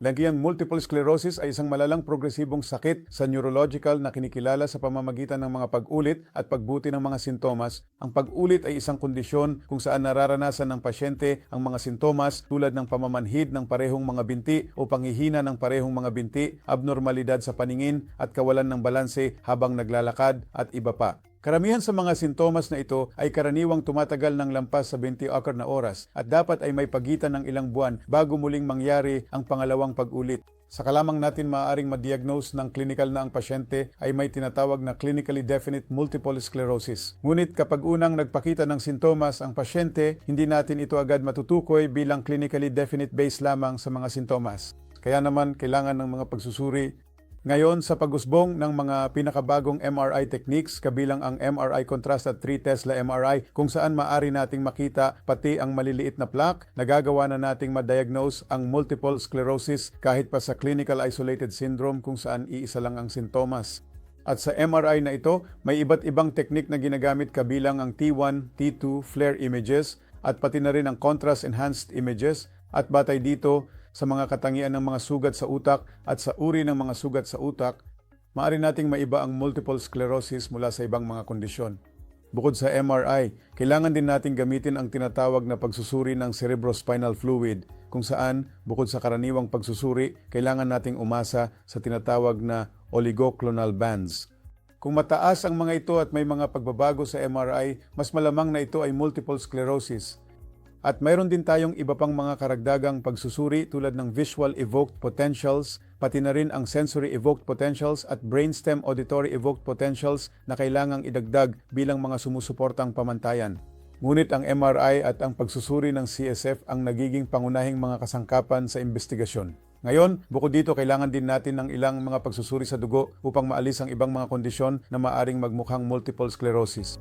Lagi ang multiple sclerosis ay isang malalang progresibong sakit sa neurological na kinikilala sa pamamagitan ng mga pag-ulit at pagbuti ng mga sintomas. Ang pag-ulit ay isang kondisyon kung saan nararanasan ng pasyente ang mga sintomas tulad ng pamamanhid ng parehong mga binti o panghihina ng parehong mga binti, abnormalidad sa paningin at kawalan ng balanse habang naglalakad at iba pa. Karamihan sa mga sintomas na ito ay karaniwang tumatagal ng lampas sa 24 na oras at dapat ay may pagitan ng ilang buwan bago muling mangyari ang pangalawang pag-ulit. Saka lamang natin maaaring ma-diagnose ng clinical na ang pasyente ay may tinatawag na clinically definite multiple sclerosis. Ngunit kapag unang nagpakita ng sintomas ang pasyente, hindi natin ito agad matutukoy bilang clinically definite base lamang sa mga sintomas. Kaya naman kailangan ng mga pagsusuri ngayon sa pagusbong ng mga pinakabagong MRI techniques kabilang ang MRI contrast at 3 Tesla MRI kung saan maari nating makita pati ang maliliit na plaque, nagagawa na nating ma-diagnose ang multiple sclerosis kahit pa sa clinical isolated syndrome kung saan iisa lang ang sintomas. At sa MRI na ito, may iba't ibang teknik na ginagamit kabilang ang T1, T2, FLAIR images at pati na rin ang contrast enhanced images at batay dito sa mga katangian ng mga sugat sa utak at sa uri ng mga sugat sa utak, maaari nating maiba ang multiple sclerosis mula sa ibang mga kondisyon. Bukod sa MRI, kailangan din nating gamitin ang tinatawag na pagsusuri ng cerebrospinal fluid kung saan, bukod sa karaniwang pagsusuri, kailangan nating umasa sa tinatawag na oligoclonal bands. Kung mataas ang mga ito at may mga pagbabago sa MRI, mas malamang na ito ay multiple sclerosis. At mayroon din tayong iba pang mga karagdagang pagsusuri tulad ng visual evoked potentials, pati na rin ang sensory evoked potentials at brainstem auditory evoked potentials na kailangang idagdag bilang mga sumusuportang pamantayan. Ngunit ang MRI at ang pagsusuri ng CSF ang nagiging pangunahing mga kasangkapan sa investigasyon. Ngayon, bukod dito kailangan din natin ng ilang mga pagsusuri sa dugo upang maalis ang ibang mga kondisyon na maaring magmukhang multiple sclerosis.